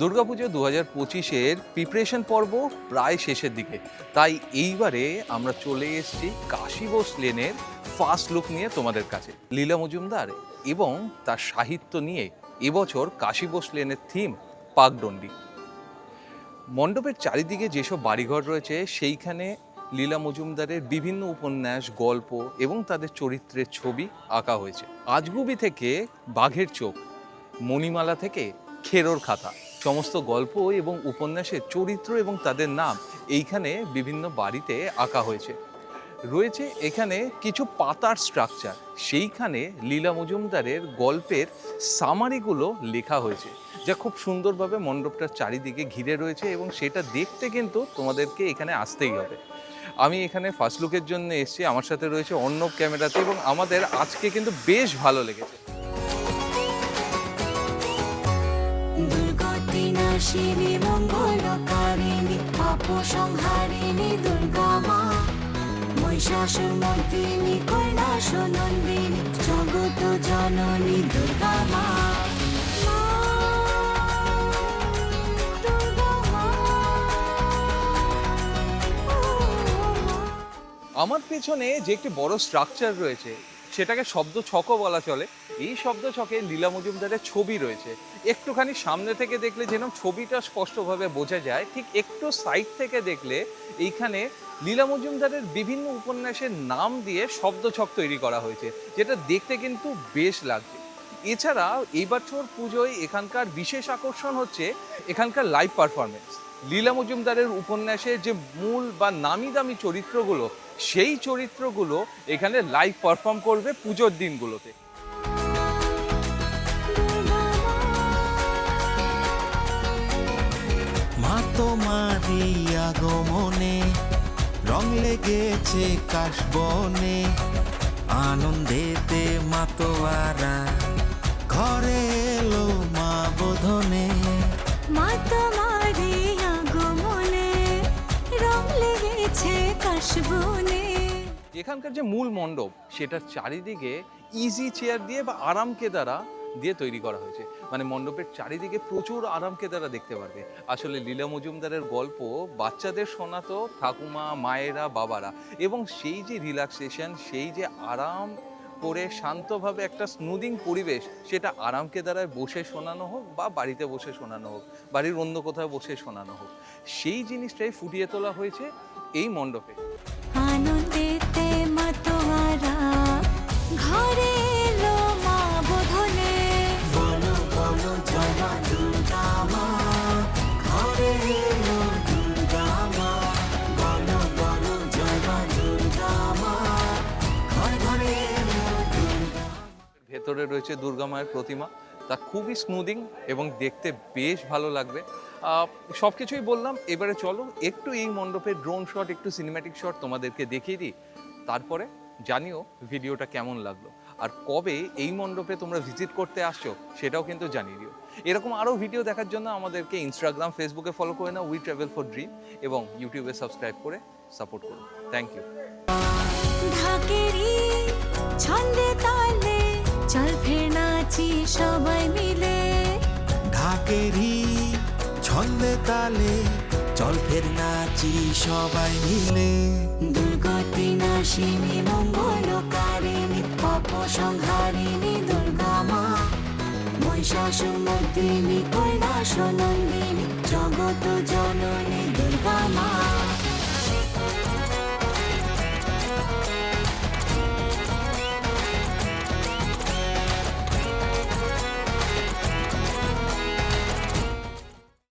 দুর্গাপুজো দু হাজার পঁচিশের প্রিপারেশন পর্ব প্রায় শেষের দিকে। তাই এইবারে আমরা চলে এসেছি কাশী বোস লেনের ফার্স্ট লুক নিয়ে তোমাদের কাছে। লীলা মজুমদার এবং তার সাহিত্য নিয়ে এবছর কাশী বোস লেনের থিম পাকডন্ডি মণ্ডপের চারিদিকে যেসব বাড়িঘর রয়েছে, সেইখানে লীলা মজুমদারের বিভিন্ন উপন্যাস, গল্প এবং তাদের চরিত্রের ছবি আঁকা হয়েছে। আজগুবি থেকে বাঘের চোখ, মণিমালা থেকে খেরোর খাতা। সমস্ত গল্প এবং উপন্যাসের চরিত্র এবং তাদের নাম এইখানে বিভিন্ন বাড়িতে আঁকা হয়েছে। রয়েছে এখানে কিছু পাতার স্ট্রাকচার সেইখানে লীলা মজুমদারের গল্পের সামারিগুলো লেখা হয়েছে, যা খুব সুন্দরভাবে মণ্ডপটার চারিদিকে ঘিরে রয়েছে এবং সেটা দেখতে কিন্তু তোমাদেরকে এখানে আসতেই হবে। আমি এখানে ফার্স্ট লুকের জন্য এসেছি, আমার সাথে রয়েছে অর্ণব ক্যামেরাতে এবং আমাদের আজকে কিন্তু বেশ ভালো লেগেছে। দুর্গতি নাশিনী মঙ্গলকারিণী পাপ সংহারিণী দুর্গা মা মহিষাসুর মর্দিনী কৈলাস নন্দিনী জগত জননী দুর্গা মা। আমার পেছনে যে একটি বড় স্ট্রাকচার রয়েছে সেটাকে শব্দ ছকও বলা চলে। এই শব্দ ছকে লীলা মজুমদারের ছবি রয়েছে। একটুখানি সামনে থেকে দেখলে যেন ছবিটা স্পষ্টভাবে বোঝা যায়। ঠিক একটু সাইড থেকে দেখলে এইখানে লীলা মজুমদারের বিভিন্ন উপন্যাসের নাম দিয়ে শব্দ ছক তৈরি করা হয়েছে, যেটা দেখতে কিন্তু বেশ লাগছে। এছাড়া এই বছর পুজোয় এখানকার বিশেষ আকর্ষণ হচ্ছে এখানকার লাইভ পারফরমেন্স লীলা মজুমদারের উপন্যাসের যে মূল বা নামি দামি চরিত্রগুলো সেই চরিত্রগুলো এখানে লাইভ পারফর্ম করবে পুজোর দিনগুলোতে। মা তোমার আগমনে রং লেগেছে কাশবনে। আনন্দেতে মাতোয়ারা ঘরে এলো মা বোধনে। মা তোমারে আগমনে রং লেগেছে এখানকার যে মূল মণ্ডপ সেটার চারিদিকে ইজি চেয়ার দিয়ে বা আরাম দ্বারা দিয়ে তৈরি করা হয়েছে। মানে মণ্ডপের চারিদিকে প্রচুর আরাম কেদারা দেখতে পারবে। আসলে লীলা মজুমদারের গল্প বাচ্চাদের শোনাতো ঠাকুমা, মায়েরা, বাবারা। এবং সেই যে রিল্যাক্সেশন সেই যে আরাম করে শান্তভাবে একটা স্নুদিং পরিবেশ সেটা আরামকে দ্বারায় বসে শোনানো হোক বা বাড়িতে বসে শোনানো হোক, বাড়ির অন্য কোথায় বসে শোনানো হোক, সেই জিনিসটাই ফুটিয়ে তোলা হয়েছে এই মণ্ডপে। ঘরে ভেতরে রয়েছে দুর্গা মায়ের প্রতিমা। তা খুবই স্মুদিং এবং দেখতে বেশ ভালো লাগবে। সব কিছুই বললাম, এবারে চলো একটু এই মণ্ডপের ড্রোন শট একটু সিনেম্যাটিক শট তোমাদেরকে দেখিয়ে দিই। তারপরে জানিও ভিডিওটা কেমন লাগল। আর কবে এই মণ্ডপে তোমরা ভিজিট করতে আসছো সেটাও কিন্তু জানিয়ে দিও। এরকম আরও ভিডিও দেখার জন্য আমাদেরকে ইনস্টাগ্রাম ফেসবুকে ফলো করে নাও উই ট্রাভেল ফর ড্রিম এবং ইউটিউবে সাবস্ক্রাইব করে সাপোর্ট করো থ্যাংক ইউ ঢাকেরি ছন্দে তালে, চল ফের নাচি সবাই মিলে। দুর্গতি নাশিনী মঙ্গলকারিণী পাপ সংহারিণী দুর্গা মা। মহিষাসুর মর্দিনী কৈলাস নন্দিনী জগত জননী